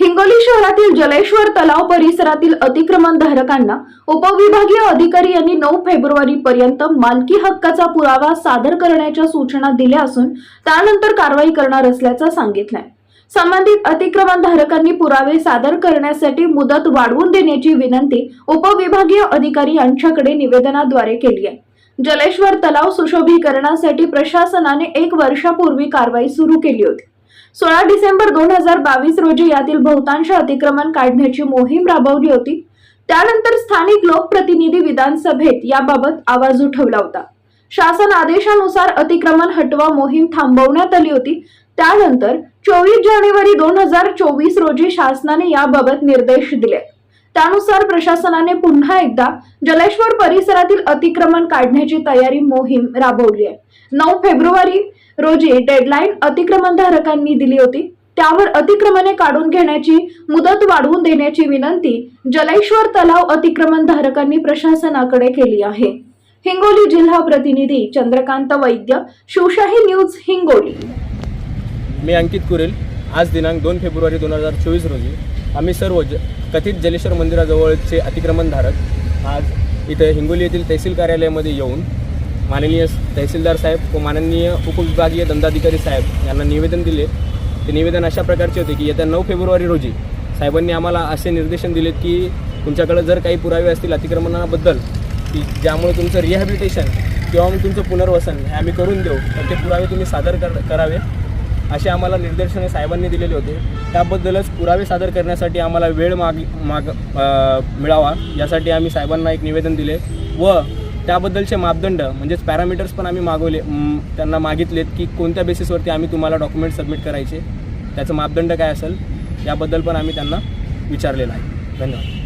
हिंगोली शहरातील जलेश्वर तलाव परिसरातील अतिक्रमण धारकांना उपविभागीय अधिकारी यांनी नऊ फेब्रुवारी पर्यंत मालकी हक्काचा पुरावा सादर करण्याच्या सूचना दिल्या असून त्यानंतर कारवाई करणार असल्याचं सांगितलंय. संबंधित अतिक्रमण धारकांनी पुरावे सादर करण्यासाठी मुदत वाढवून देण्याची विनंती उपविभागीय अधिकारी यांच्याकडे निवेदनाद्वारे केली आहे. जलेश्वर तलाव सुशोभीकरणासाठी प्रशासनाने एक वर्षापूर्वी कारवाई सुरू केली होती. सोळा डिसेंबर दोन हजार बावीस रोजी यातील बहुतांश अतिक्रमण काढण्याची मोहीम राबवली होती. त्यानंतर स्थानिक लोकप्रतिनिधी विधानसभेत याबाबत आवाज उठवला होता. शासन आदेशानुसार अतिक्रमण हटवा मोहीम थांबवण्यात आली होती. त्यानंतर चोवीस जानेवारी दोन हजार चोवीस रोजी शासनाने याबाबत निर्देश दिले. त्यानुसार प्रशासनाने पुन्हा एकदा जलेश्वर परिसरातील अतिक्रमण काढण्याची तयारी मोहीम राबवली आहे. नऊ फेब्रुवारी रोजी डेडलाईन अतिक्रमणधारकांनी दिली होती. त्यावर अतिक्रमणे काढून घेण्याची मुदत वाढवून देण्याची विनंती जलेश्वर तलाव अतिक्रमणधारकांनी प्रशासनाकडे केली आहे. हिंगोली जिल्हा प्रतिनिधी चंद्रकांत वैद्य शिवशाही न्यूज हिंगोली. मी अंकित कुरेल. आज दिनांक दोन फेब्रुवारी दोन हजार चोवीस रोजी आम्ही सर्व ज कथित जलेश्वर मंदिराजवळचे अतिक्रमणधारक आज इथे हिंगोली येथील तहसील कार्यालयामध्ये येऊन माननीय तहसीलदार साहेब व माननीय उपविभागीय दंडाधिकारी साहेब यांना निवेदन दिले. ते निवेदन अशा प्रकारचे होते की येत्या नऊ फेब्रुवारी रोजी साहेबांनी आम्हाला असे निर्देशन दिलेत की तुमच्याकडे जर काही पुरावे असतील अतिक्रमणाबद्दल की ज्यामुळे तुमचं रिहॅबिलिटेशन किंवा मग तुमचं पुनर्वसन हे आम्ही करून देऊ तर ते पुरावे तुम्ही सादर कर करावे. असे आम्हाला निर्देशने साहेबांनी दिलेले होते. त्याबद्दलच पुरावे सादर करण्यासाठी आम्हाला वेळ माग माग मिळावा. यासाठी आम्ही साहेबांना एक निवेदन दिले व त्याबद्दलचे मापदंड म्हणजेच पॅरामीटर्स पण आम्ही मागवले त्यांना मागितलेत की कोणत्या बेसिसवरती आम्ही तुम्हाला डॉक्युमेंट सबमिट करायचे त्याचं मापदंड काय असेल याबद्दल पण आम्ही त्यांना विचारलेलं आहे. धन्यवाद.